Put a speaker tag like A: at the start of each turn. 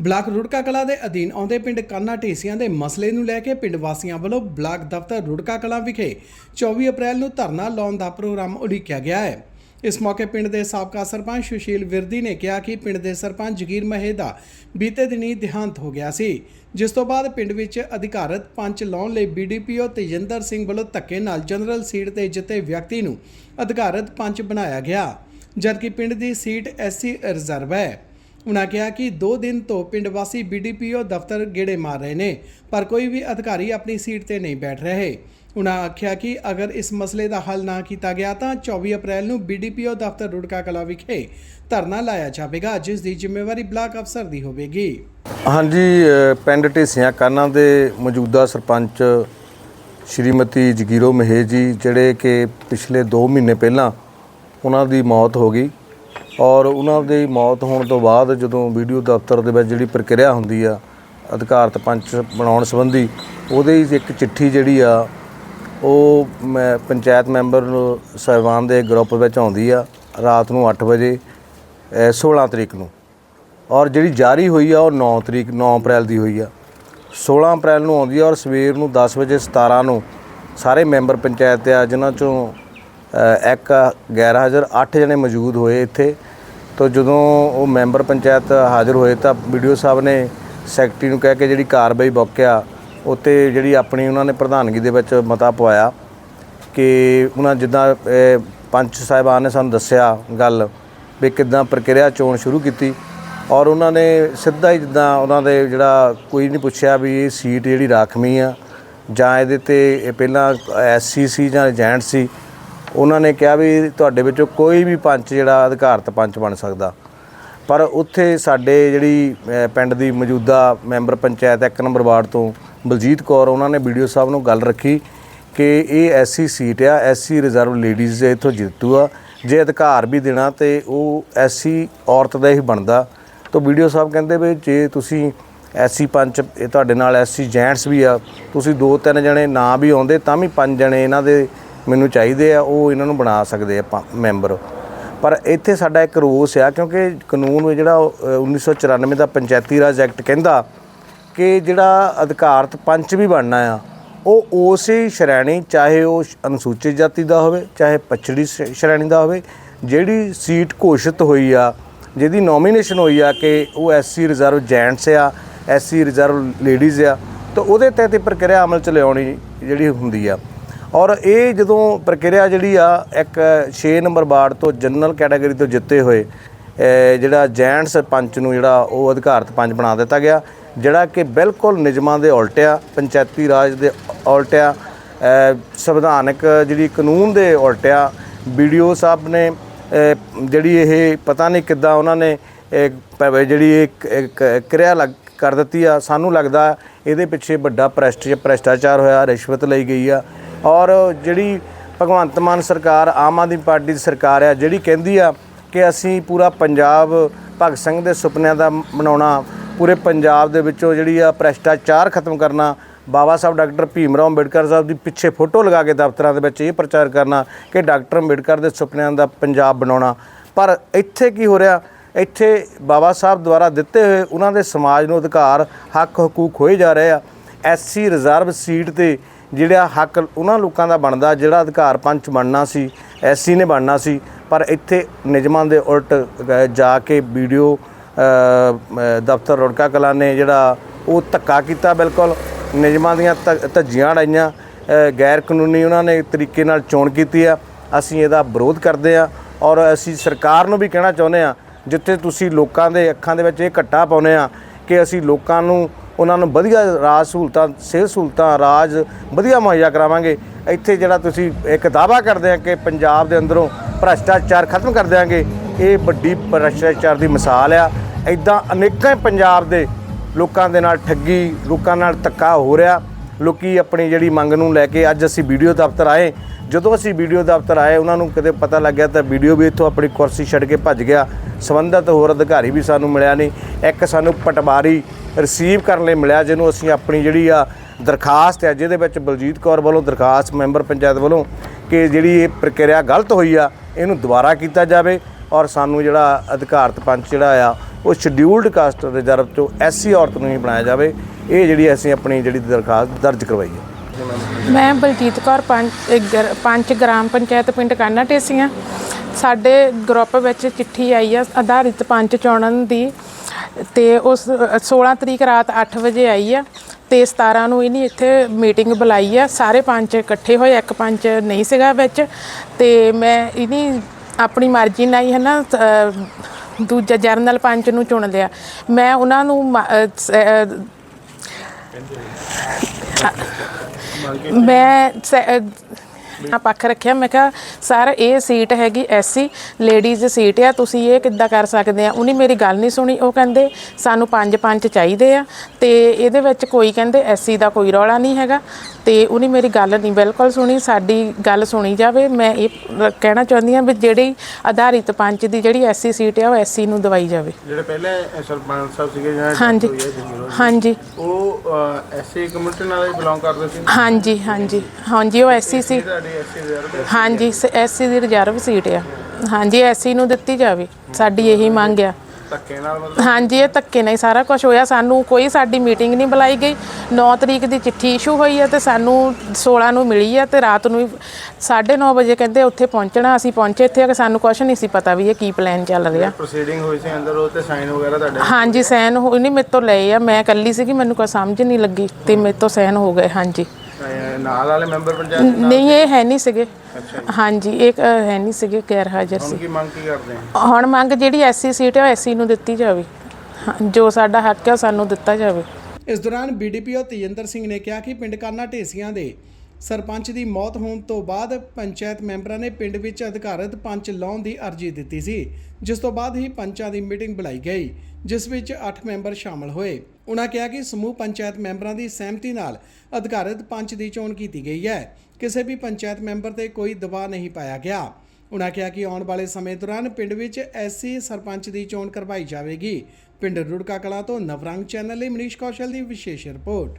A: Block Rurka ਕਲਾ ਦੇ ਅਧੀਨ ਆਉਂਦੇ ਪਿੰਡ ਕਾਨਾ ਢੇਸੀਆਂ ਦੇ ਮਸਲੇ ਨੂੰ ਲੈ ਕੇ ਪਿੰਡ ਵਾਸੀਆਂ ਵੱਲੋਂ ਬਲਾਕ ਦਫ਼ਤਰ ਰੁੜਕਾ ਕਲਾ ਵਿਖੇ 24 ਅਪ੍ਰੈਲ ਨੂੰ ਧਰਨਾ ਲਾਉਣ ਦਾ ਪ੍ਰੋਗਰਾਮ ਉਲੀਕਿਆ ਗਿਆ ਹੈ। ਇਸ ਮੌਕੇ ਪਿੰਡ ਦੇ ਸਾਬਕਾ ਸਰਪੰਚ ਸੁਸ਼ੀਲ ਵਿਰਦੀ ਨੇ ਕਿਹਾ ਕਿ ਪਿੰਡ ਦੇ ਸਰਪੰਚ ਜਗੀਰ ਮਹੇ ਦਾ ਬੀਤੇ ਦਿਨੀ ਦੇਹਾਂਤ ਹੋ ਗਿਆ ਸੀ, ਜਿਸ ਤੋਂ ਬਾਅਦ ਪਿੰਡ ਵਿੱਚ ਅਧਿਕਾਰਤ ਪੰਚ ਲਾਉਣ ਲਈ ਬੀਡੀਪੀਓ ਤੇਜਿੰਦਰ ਸਿੰਘ ਵੱਲੋਂ ਧੱਕੇ ਨਾਲ ਜਨਰਲ ਸੀਟ ਤੇ ਜਿੱਤੇ ਵਿਅਕਤੀ ਨੂੰ ਅਧਿਕਾਰਤ ਪੰਚ ਬਣਾਇਆ ਗਿਆ, ਜਦਕਿ ਪਿੰਡ ਦੀ ਸੀਟ ਐਸਸੀ ਰਿਜ਼ਰਵ ਹੈ। ਉਨ੍ਹਾਂ ਕਿਹਾ ਕਿ 2 ਦਿਨ ਤੋਂ ਪਿੰਡ ਵਾਸੀ ਬੀਡੀਪੀਓ ਦਫ਼ਤਰ ਗੇੜੇ ਮਾਰ ਰਹੇ ਨੇ, ਪਰ ਕੋਈ ਵੀ ਅਧਿਕਾਰੀ ਆਪਣੀ ਸੀਟ ਤੇ ਨਹੀਂ ਬੈਠ ਰਹੇ। ਉਨ੍ਹਾਂ ਆਖਿਆ ਕਿ ਅਗਰ ਇਸ ਮਸਲੇ ਦਾ ਹੱਲ ਨਾ ਕੀਤਾ ਗਿਆ ਤਾਂ 24 ਅਪ੍ਰੈਲ ਨੂੰ ਬੀਡੀਪੀਓ ਦਫ਼ਤਰ ਰੁੜਕਾ ਕਲਾ ਵਿਖੇ ਧਰਨਾ ਲਾਇਆ ਜਾਵੇਗਾ, ਜਿਸ ਦੀ ਜ਼ਿੰਮੇਵਾਰੀ ਬਲਾਕ ਅਫਸਰ ਦੀ ਹੋਵੇਗੀ।
B: ਹਾਂਜੀ ਪਿੰਡ ਢੇਸੀਆਂ ਕਾਨਾ ਦੇ ਮੌਜੂਦਾ ਸਰਪੰਚ ਸ਼੍ਰੀਮਤੀ ਜਗੀਰੋ ਮਹੇ ਜੀ, ਜਿਹੜੇ ਕਿ ਪਿਛਲੇ 2 ਮਹੀਨੇ ਪਹਿਲਾਂ ਉਹਨਾਂ ਦੀ ਮੌਤ ਹੋ ਗਈ। ਔਰ ਉਹਨਾਂ ਦੀ ਮੌਤ ਹੋਣ ਤੋਂ ਬਾਅਦ ਜਦੋਂ ਵੀਡੀਓ ਦਫ਼ਤਰ ਦੇ ਵਿੱਚ ਜਿਹੜੀ ਪ੍ਰਕਿਰਿਆ ਹੁੰਦੀ ਆ ਅਧਿਕਾਰਤ ਪੰਚ ਬਣਾਉਣ ਸੰਬੰਧੀ ਉਹਦੇ ਹੀ ਇੱਕ ਚਿੱਠੀ ਜਿਹੜੀ ਆ ਉਹ ਮੈਂ ਪੰਚਾਇਤ ਮੈਂਬਰ ਨੂੰ ਸਾਹਿਬਾਨ ਦੇ ਗਰੁੱਪ ਵਿੱਚ ਆਉਂਦੀ ਆ ਰਾਤ ਨੂੰ 8 ਵਜੇ ਅ, 16 ਤਰੀਕ ਨੂੰ। ਔਰ ਜਿਹੜੀ ਜਾਰੀ ਹੋਈ ਆ ਉਹ 9 ਤਰੀਕ 9 ਅਪ੍ਰੈਲ ਦੀ ਹੋਈ ਆ। 16 ਅਪ੍ਰੈਲ ਨੂੰ ਆਉਂਦੀ ਆ ਔਰ ਸਵੇਰ ਨੂੰ 10 ਵਜੇ 17 ਨੂੰ ਸਾਰੇ ਮੈਂਬਰ ਪੰਚਾਇਤ ਆ ਜਿਨ੍ਹਾਂ ਚੋਂ ਇੱਕ ਗੈਰ ਹਾਜ਼ਰ 8 ਜਣੇ ਮੌਜੂਦ ਹੋਏ ਇੱਥੇ। ਤਾਂ ਜਦੋਂ ਉਹ ਮੈਂਬਰ ਪੰਚਾਇਤ ਹਾਜ਼ਰ ਹੋਏ ਤਾਂ ਵੀਡੀਓ ਸਾਹਿਬ ਨੇ ਸੈਕਟਰੀ ਨੂੰ ਕਹਿ ਕੇ ਜਿਹੜੀ ਕਾਰਵਾਈ ਬੁੱਕਿਆ ਉੱਤੇ ਜਿਹੜੀ ਆਪਣੀ ਉਹਨਾਂ ਨੇ ਪ੍ਰਧਾਨਗੀ ਦੇ ਵਿੱਚ ਮਤਾ ਪਵਾਇਆ ਕਿ ਉਹਨਾਂ ਜਿੱਦਾਂ ਪੰਚ ਸਾਹਿਬਾਨ ਨੇ ਸਾਨੂੰ ਦੱਸਿਆ ਗੱਲ ਵੀ ਕਿੱਦਾਂ ਪ੍ਰਕਿਰਿਆ ਚੋਣ ਸ਼ੁਰੂ ਕੀਤੀ ਔਰ ਉਹਨਾਂ ਨੇ ਸਿੱਧਾ ਹੀ ਜਿੱਦਾਂ ਉਹਨਾਂ ਦੇ ਜਿਹੜਾ ਕੋਈ ਨਹੀਂ ਪੁੱਛਿਆ ਵੀ ਇਹ ਸੀਟ ਜਿਹੜੀ ਰਾਖਵੀਂ ਆ ਜਾਂ ਇਹਦੇ ਤੇ ਪਹਿਲਾਂ ਐਸਸੀ ਸੀ ਜਾਂ ਏਜੰਟ ਸੀ ਉਹਨਾਂ ਨੇ ਕਿਹਾ ਵੀ ਤੁਹਾਡੇ ਵਿੱਚੋਂ ਕੋਈ ਵੀ ਪੰਚ ਜਿਹੜਾ ਅਧਿਕਾਰਤ ਪੰਚ ਬਣ ਸਕਦਾ। ਪਰ ਉੱਥੇ ਸਾਡੇ ਜਿਹੜੀ ਪਿੰਡ ਦੀ ਮੌਜੂਦਾ ਮੈਂਬਰ ਪੰਚਾਇਤ ਇੱਕ ਨੰਬਰ ਵਾਰਡ ਤੋਂ ਬਲਜੀਤ ਕੌਰ, ਉਹਨਾਂ ਨੇ ਵੀਡੀਓ ਸਾਹਿਬ ਨੂੰ ਗੱਲ ਰੱਖੀ ਕਿ ਇਹ ਐਸੀ ਸੀਟ ਆ ਐਸੀ ਰਿਜ਼ਰਵ ਲੇਡੀਜ਼ ਇੱਥੋਂ ਜਿੱਤੂ ਆ। ਜੇ ਅਧਿਕਾਰ ਵੀ ਦੇਣਾ ਤੇ ਉਹ ਐਸੀ ਔਰਤ ਦਾ ਹੀ ਬਣਦਾ। ਤਾਂ ਵੀਡੀਓ ਸਾਹਿਬ ਕਹਿੰਦੇ ਵੀ ਜੇ ਤੁਸੀਂ ਐਸੀ ਪੰਚ ਤੁਹਾਡੇ ਨਾਲ ਐਸੀ ਜੈਂਟਸ ਵੀ ਆ, ਤੁਸੀਂ ਦੋ ਤਿੰਨ ਜਣੇ ਨਾ ਵੀ ਆਉਂਦੇ ਤਾਂ ਵੀ ਪੰਜ ਜਣੇ ਇਹਨਾਂ ਦੇ ਮੈਨੂੰ ਚਾਹੀਦੇ ਆ ਉਹ ਇਹਨਾਂ ਨੂੰ ਬਣਾ ਸਕਦੇ ਆ ਪੰ- ਮੈਂਬਰ। ਪਰ ਇੱਥੇ ਸਾਡਾ ਇੱਕ ਰੋਸ ਆ ਕਿਉਂਕਿ ਕਾਨੂੰਨ ਜਿਹੜਾ ਉਹ, ਅ, 1994 ਦਾ ਪੰਚਾਇਤੀ ਰਾਜ ਐਕਟ ਕਹਿੰਦਾ ਕਿ ਜਿਹੜਾ ਅਧਿਕਾਰਤ ਪੰਚ ਵੀ ਬਣਨਾ ਆ ਉਹ ਉਸੇ ਸ਼੍ਰੇਣੀ ਚਾਹੇ ਉਹ ਅਨੁਸੂਚਿਤ ਜਾਤੀ ਦਾ ਹੋਵੇ ਚਾਹੇ ਪਛੜੀ ਸ਼- ਸ਼੍ਰੇਣੀ ਦਾ ਹੋਵੇ ਜਿਹੜੀ ਸੀਟ ਘੋਸ਼ਿਤ ਹੋਈ ਆ ਜਿਹਦੀ ਨੋਮੀਨੇਸ਼ਨ ਹੋਈ ਆ ਕਿ ਉਹ ਐਸਸੀ ਰਿਜ਼ਰਵ ਜੈਂਟਸ ਆ ਐਸਸੀ ਰਿਜ਼ਰਵ ਲੇਡੀਜ਼ ਆ ਤਾਂ ਉਹਦੇ ਤਹਿਤ ਇਹ ਪ੍ਰਕਿਰਿਆ ਅਮਲ ਚ ਲਿਆਉਣੀ ਜਿਹੜੀ ਹੁੰਦੀ ਆ। ਔਰ ਇਹ ਜਦੋਂ ਪ੍ਰਕਿਰਿਆ ਜਿਹੜੀ ਆ, ਇੱਕ 6 ਨੰਬਰ ਵਾਰਡ ਤੋਂ ਜਨਰਲ ਕੈਟਾਗਰੀ ਤੋਂ ਜਿੱਤੇ ਹੋਏ ਜਿਹੜਾ ਜੈਂਟਸ ਪੰਚ ਨੂੰ ਜਿਹੜਾ ਉਹ ਅਧਿਕਾਰਤ ਪੰਚ ਬਣਾ ਦਿੱਤਾ ਗਿਆ, ਜਿਹੜਾ ਕਿ ਬਿਲਕੁਲ ਨਿਯਮਾਂ ਦੇ ਉਲਟਿਆ, ਪੰਚਾਇਤੀ ਰਾਜ ਦੇ ਉਲਟਿਆ, ਅਹ, ਸੰਵਿਧਾਨਕ ਜਿਹੜੀ ਕਾਨੂੰਨ ਦੇ ਉਲਟਿਆ ਵੀਡੀਓ ਸਾਹਿਬ ਨੇ ਜਿਹੜੀ ਇਹ ਪਤਾ ਨਹੀਂ ਕਿੱਦਾਂ ਉਹਨਾਂ ਨੇ ਜਿਹੜੀ ਇੱਕ ਕਿਰਿਆ ਲੱਗ ਕਰ ਦਿੱਤੀ ਆ, ਸਾਨੂੰ ਲੱਗਦਾ ਇਹਦੇ ਪਿੱਛੇ ਵੱਡਾ ਭ੍ਰਸ਼ਟ ਭ੍ਰਸ਼ਟਾਚਾਰ ਹੋਇਆ, ਰਿਸ਼ਵਤ ਲਈ ਗਈ ਆ। ਔਰ ਜਿਹੜੀ ਭਗਵੰਤ ਮਾਨ ਸਰਕਾਰ, ਆਮ ਆਦਮੀ ਪਾਰਟੀ ਦੀ ਸਰਕਾਰ ਆ, ਜਿਹੜੀ ਕਹਿੰਦੀ ਆ ਕਿ ਅਸੀਂ ਪੂਰਾ ਪੰਜਾਬ ਭਗਤ ਸਿੰਘ ਦੇ ਸੁਪਨਿਆਂ ਦਾ ਬਣਾਉਣਾ ਪੂਰੇ ਪੰਜਾਬ ਦੇ ਵਿੱਚੋਂ ਜਿਹੜੀ ਆ ਭ੍ਰਸ਼ਟਾਚਾਰ ਖਤਮ ਕਰਨਾ, ਬਾਬਾ ਸਾਹਿਬ ਡਾਕਟਰ ਭੀਮ ਰਾਓ ਅੰਬੇਡਕਰ ਸਾਹਿਬ ਦੀ ਪਿੱਛੇ ਫੋਟੋ ਲਗਾ ਕੇ ਦਫ਼ਤਰਾਂ ਦੇ ਵਿੱਚ ਇਹ ਪ੍ਰਚਾਰ ਕਰਨਾ ਕਿ ਡਾਕਟਰ ਅੰਬੇਡਕਰ ਦੇ ਸੁਪਨਿਆਂ ਦਾ ਪੰਜਾਬ ਬਣਾਉਣਾ। ਪਰ ਇੱਥੇ ਕੀ ਹੋ ਰਿਹਾ? ਇੱਥੇ ਬਾਬਾ ਸਾਹਿਬ ਦੁਆਰਾ ਦਿੱਤੇ ਹੋਏ ਉਹਨਾਂ ਦੇ ਸਮਾਜ ਨੂੰ ਅਧਿਕਾਰ ਹੱਕ ਹਕੂਕ ਹੋਏ ਜਾ ਰਹੇ ਆ। ਐਸਸੀ ਰਿਜ਼ਰਵ ਸੀਟ ਤੇ ਜਿਹੜਾ ਹੱਕ ਉਹਨਾਂ ਲੋਕਾਂ ਦਾ ਬਣਦਾ, ਜਿਹੜਾ ਅਧਿਕਾਰ ਪੰਚ ਬਣਨਾ ਸੀ ਐਸਸੀ ਨੇ ਬਣਨਾ ਸੀ, ਪਰ ਇੱਥੇ ਨਿਯਮਾਂ ਦੇ ਉਲਟ ਜਾ ਕੇ ਵੀਡੀਓ ਦਫ਼ਤਰ ਰੁੜਕਾ ਕਲਾ ਨੇ ਜਿਹੜਾ ਉਹ ਧੱਕਾ ਕੀਤਾ ਬਿਲਕੁਲ। ਨਿਯਮਾਂ ਦੀਆਂ ਧੱਜੀਆਂ ਅੜਾਈਆਂ ਗੈਰ ਕਾਨੂੰਨੀ ਉਹਨਾਂ ਨੇ ਤਰੀਕੇ ਨਾਲ ਚੋਣ ਕੀਤੀ ਆ। ਅਸੀਂ ਇਹਦਾ ਵਿਰੋਧ ਕਰਦੇ ਆ ਔਰ ਅਸੀਂ ਸਰਕਾਰ ਨੂੰ ਵੀ ਕਹਿਣਾ ਚਾਹੁੰਦੇ ਆ, ਜਿੱਥੇ ਤੁਸੀਂ ਲੋਕਾਂ ਦੇ ਅੱਖਾਂ ਦੇ ਵਿੱਚ ਇਹ ਘੱਟਾ ਪਾਉਨੇ ਆ ਕਿ ਅਸੀਂ ਲੋਕਾਂ ਨੂੰ ਉਹਨਾਂ ਨੂੰ ਵਧੀਆ ਰਾਜ ਸਹੂਲਤਾਂ, ਸਿਹਤ ਸਹੂਲਤਾਂ, ਰਾਜ ਵਧੀਆ ਮੁਹੱਈਆ ਕਰਾਵਾਂਗੇ। ਇੱਥੇ ਜਿਹੜਾ ਤੁਸੀਂ ਇੱਕ ਦਾਅਵਾ ਕਰਦੇ ਆ ਕਿ ਪੰਜਾਬ ਦੇ ਅੰਦਰੋਂ ਭ੍ਰਸ਼ਟਾਚਾਰ ਖਤਮ ਕਰ ਦਿਆਂਗੇ, ਇਹ ਵੱਡੀ ਭ੍ਰਸ਼ਟਾਚਾਰ ਦੀ ਮਿਸਾਲ ਆ। ਇਦਾਂ ਅਨੇਕਾਂ ਪੰਜਾਬ ਦੇ ਲੋਕਾਂ ਦੇ ਨਾਲ ਠੱਗੀ, ਲੋਕਾਂ ਨਾਲ ਧੱਕਾ ਹੋ ਰਿਹਾ। ਲੋਕੀ ਆਪਣੀ ਜਿਹੜੀ ਮੰਗ ਨੂੰ ਲੈ ਕੇ ਅੱਜ ਅਸੀਂ ਵੀਡੀਓ ਦਫ਼ਤਰ ਆਏ। ਜਦੋਂ ਅਸੀਂ ਵੀਡੀਓ ਦਫ਼ਤਰ ਆਏ, ਉਹਨਾਂ ਨੂੰ ਕਿਤੇ ਪਤਾ ਲੱਗਿਆ ਤਾਂ ਵੀਡੀਓ ਵੀ ਇੱਥੋਂ ਆਪਣੀ ਕੁਰਸੀ ਛੱਡ ਕੇ ਭੱਜ ਗਿਆ। ਸੰਬੰਧਿਤ ਹੋਰ ਅਧਿਕਾਰੀ ਵੀ ਸਾਨੂੰ ਮਿਲਿਆ ਨਹੀਂ। ਇੱਕ ਸਾਨੂੰ ਪਟਵਾਰੀ ਰਿਸੀਵ ਕਰਨ ਲਈ ਮਿਲਿਆ, ਜਿਹਨੂੰ ਅਸੀਂ ਆਪਣੀ ਜਿਹੜੀ ਆ ਦਰਖਾਸਤ ਹੈ, ਜਿਹਦੇ ਵਿੱਚ ਬਲਜੀਤ ਕੌਰ ਵੱਲੋਂ ਦਰਖਾਸਤ, ਮੈਂਬਰ ਪੰਚਾਇਤ ਵੱਲੋਂ ਕਿ ਜਿਹੜੀ ਇਹ ਪ੍ਰਕਿਰਿਆ ਗਲਤ ਹੋਈ ਆ, ਇਹਨੂੰ ਦੁਬਾਰਾ ਕੀਤਾ ਜਾਵੇ ਔਰ ਸਾਨੂੰ ਜਿਹੜਾ ਅਧਿਕਾਰਤ ਪੰਚ ਜਿਹੜਾ ਆ, ਉਹ ਸ਼ਡਿਊਲਡ ਕਾਸਟ ਰਿਜ਼ਰਵ ਚੋਂ ਐਸਸੀ ਔਰਤ ਨੂੰ ਹੀ ਬਣਾਇਆ ਜਾਵੇ। ਇਹ ਜਿਹੜੀ ਅਸੀਂ ਆਪਣੀ ਜਿਹੜੀ ਦਰਖਾਸਤ ਦਰਜ ਕਰਵਾਈ ਹੈ।
C: ਮੈਂ ਬਲਜੀਤ ਕੌਰ ਪੰਚ ਪੰਚ ਗ੍ਰਾਮ ਪੰਚਾਇਤ ਪਿੰਡ ਕਾਨਾ ਢੇਸੀਆਂ ਸਾਡੇ ਗਰੁੱਪ ਵਿੱਚ ਚਿੱਠੀ ਆਈ ਆ, ਆਧਾਰਿਤ ਪੰਚ ਚੁਣਨ ਦੀ। ਤੇ ਉਸ ਅ, 16 ਤਰੀਕ ਰਾਤ 8 ਵਜੇ ਆਈ ਆ ਤੇ 17 ਨੂੰ ਇਹਨੇ ਇੱਥੇ ਮੀਟਿੰਗ ਬੁਲਾਈ ਆ। ਸਾਰੇ ਪੰਚ ਇਕੱਠੇ ਹੋਏ ਇੱਕ ਪੰਚ ਨਹੀਂ ਸੀਗਾ ਵਿੱਚ। ਤੇ ਮੈਂ ਇਹਨੀ ਆਪਣੀ ਮਰਜ਼ੀ ਨਾਲ ਹੀ ਹੈ ਨਾ ਦੂਜਾ ਜਰਨਲ ਪੰਚ ਨੂੰ ਚੁਣ ਲਿਆ। ਮੈਂ ਉਹਨਾਂ ਨੂੰ ਮ- ਅ, ਮੈਂ ਆ ਪੱਖ ਰੱਖਿਆ। ਮੈਂ ਕਿਹਾ ਸਰ ਇਹ ਸੀਟ ਹੈਗੀ ਐਸਸੀ ਲੇਡੀਜ਼ ਸੀਟ ਆ ਤੁਸੀਂ ਇਹ ਕਿੱਦਾਂ ਕਰ ਸਕਦੇ ਆ? ਉਹਨੇ ਮੇਰੀ ਗੱਲ ਨਹੀਂ ਸੁਣੀ। ਉਹ ਕਹਿੰਦੇ ਸਾਨੂੰ ਪੰਜ ਪੰਜ ਚਾਹੀਦੇ ਆ ਤੇ ਇਹਦੇ ਵਿੱਚ ਕੋਈ ਕਹਿੰਦੇ ਐਸਸੀ ਦਾ ਕੋਈ ਰੌਲਾ ਨਹੀਂ ਹੈਗਾ। ਤੇ ਉਹਨੇ ਮੇਰੀ ਗੱਲ ਨਹੀਂ ਬਿਲਕੁਲ ਸੁਣੀ। ਸਾਡੀ ਗੱਲ ਸੁਣੀ ਜਾਵੇ ਮੈਂ ਇਹ ਕਹਿਣਾ ਚਾਹੁੰਦੀ ਆ ਵੀ ਜਿਹੜੀ ਆਧਾਰਿਤ ਪੰਚ ਦੀ ਜਿਹੜੀ ਐਸਸੀ ਸੀਟ ਆ ਉਹ ਐਸਸੀ ਨੂੰ ਦਵਾਈ ਜਾਵੇ।
D: ਜਿਹੜੇ ਪਹਿਲੇ ਸਰਪੰਚ ਸਾਹਿਬ ਸੀਗੇ ਦੀ
C: ਹਾਂਜੀ। ਹਾਂਜੀ।
D: ਉਹ ਐਸਸੀ ਕਮਿਊਨਿਟੀ ਨਾਲ ਹੀ ਬਿਲੋਂਗ ਕਰਦੇ ਸੀ?
C: ਹਾਂਜੀ ਹਾਂਜੀ। ਹਾਂਜੀ ਉਹ ਐਸਸੀ ਸੀ। ਹਾਂਜੀ ਐਸਸੀ ਦੀ ਰਿਜ਼ਰਵ ਸੀਟ ਆ। ਹਾਂਜੀ ਐਸਸੀ ਨੂੰ ਦਿੱਤੀ ਜਾਵੇ। ਸਾਡੀ ਇਹੀ ਮੰਗ ਆ।
D: ਧੱਕੇ ਨਾਲ ਮਤਲਬ?
C: ਹਾਂਜੀ ਇਹ ਧੱਕੇ ਨਾਲ ਹੀ ਸਾਰਾ ਕੁਝ ਹੋਇਆ। ਸਾਨੂੰ ਕੋਈ ਸਾਡੀ ਮੀਟਿੰਗ ਨਹੀਂ ਬੁਲਾਈ ਗਈ। 9 ਤਰੀਕ ਦੀ ਚਿੱਠੀ ਇਸ਼ੂ ਹੋਈ ਹੈ ਤੇ ਸਾਨੂੰ 16 ਨੂੰ ਮਿਲੀ ਹੈ ਤੇ ਰਾਤ ਨੂੰ 9:30 ਵਜੇ ਕਹਿੰਦੇ ਉੱਥੇ ਪਹੁੰਚਣਾ ਅਸੀਂ ਪਹੁੰਚੇ ਇੱਥੇ ਕਿ ਸਾਨੂੰ ਕੁਝ ਨਹੀਂ ਸੀ ਪਤਾ ਵੀ ਇਹ ਕੀ ਪਲਾਨ ਚੱਲ ਰਿਹਾ।
D: ਪ੍ਰੋਸੀਡਿੰਗ ਹੋਈ ਸੀ ਅੰਦਰ ਉਹ ਤੇ ਸਾਈਨ ਵਗੈਰਾ ਤੁਹਾਡੇ
C: ਹਾਂਜੀ ਸੈਨ ਹੋ ਨਹੀਂ ਮੇਰੇ ਤੋਂ ਲਏ ਆ। ਮੈਂ ਇਕੱਲੀ ਸੀਗੀ ਮੈਨੂੰ ਕੋਈ ਸਮਝ ਨਹੀਂ ਲੱਗੀ ਤੇ ਮੇਰੇ ਤੋਂ ਸੈਨ ਹੋ ਗਏ। ਹਾਂਜੀ।
D: ਨਾਲ ਵਾਲੇ ਮੈਂਬਰ ਪੰਚਾਇਤ
C: ਨਹੀਂ ਇਹ ਹੈ ਨਹੀਂ ਸੀਗੇ।
D: ਅੱਛਾ
C: ਹਾਂਜੀ ਇਹ ਅ, ਹੈ ਨਹੀਂ ਸੀਗੇ ਗੈਰ ਹਾਜ਼ਰ ਸੀ।
D: ਹੁਣ ਕੀ ਮੰਗ ਕੀ ਕਰਦੇ ਆ?
C: ਹੁਣ ਮੰਗ ਜਿਹੜੀ ਐਸਸੀ ਸੀਟ ਹੈ ਉਹ ਐਸਸੀ ਨੂੰ ਦਿੱਤੀ ਜਾਵੇ। ਹਾਂ, ਜੋ ਸਾਡਾ ਹੱਕ ਹੈ ਉਹ ਸਾਨੂੰ ਦਿੱਤਾ ਜਾਵੇ।
A: ਇਸ ਦੌਰਾਨ ਬੀਡੀਪੀਓ ਤੇਜਿੰਦਰ ਸਿੰਘ ਨੇ ਕਿਹਾ ਕਿ ਪਿੰਡ ਕਾਨਾ ਢੇਸੀਆਂ ਦੇ ਸਰਪੰਚ ਦੀ ਮੌਤ ਹੋਣ ਤੋਂ ਬਾਅਦ ਪੰਚਾਇਤ ਮੈਂਬਰਾਂ ਨੇ ਪਿੰਡ ਵਿੱਚ ਅਧਿਕਾਰਤ ਪੰਚ ਲਾਉਣ ਦੀ ਅਰਜ਼ੀ ਦਿੱਤੀ ਸੀ, ਜਿਸ ਤੋਂ ਬਾਅਦ ਹੀ ਪੰਚਾਂ ਦੀ ਮੀਟਿੰਗ ਬੁਲਾਈ ਗਈ, ਜਿਸ ਵਿੱਚ 8 ਮੈਂਬਰ ਸ਼ਾਮਲ ਹੋਏ। ਉਨ੍ਹਾਂ ਕਿਹਾ ਕਿ ਸਮੂਹ ਪੰਚਾਇਤ ਮੈਂਬਰਾਂ ਦੀ ਸਹਿਮਤੀ ਨਾਲ ਅਧਿਕਾਰਤ ਪੰਚ ਦੀ ਚੋਣ ਕੀਤੀ ਗਈ ਹੈ। ਕਿਸੇ ਵੀ ਪੰਚਾਇਤ ਮੈਂਬਰ ਤੇ ਕੋਈ ਦਬਾਅ ਨਹੀਂ ਪਾਇਆ ਗਿਆ। ਉਨ੍ਹਾਂ ਕਿਹਾ ਕਿ ਆਉਣ ਵਾਲੇ ਸਮੇਂ ਦੌਰਾਨ ਪਿੰਡ ਵਿੱਚ ਐਸੀ ਸਰਪੰਚ ਦੀ ਚੋਣ ਕਰਵਾਈ ਜਾਵੇਗੀ। ਪਿੰਡ ਰੁੜਕਾ ਕਲਾਂ ਤੋਂ ਨਵਰੰਗ ਚੈਨਲ ਲਈ ਮਨੀਸ਼ ਕੌਸ਼ਲ ਦੀ ਵਿਸ਼ੇਸ਼ ਰਿਪੋਰਟ।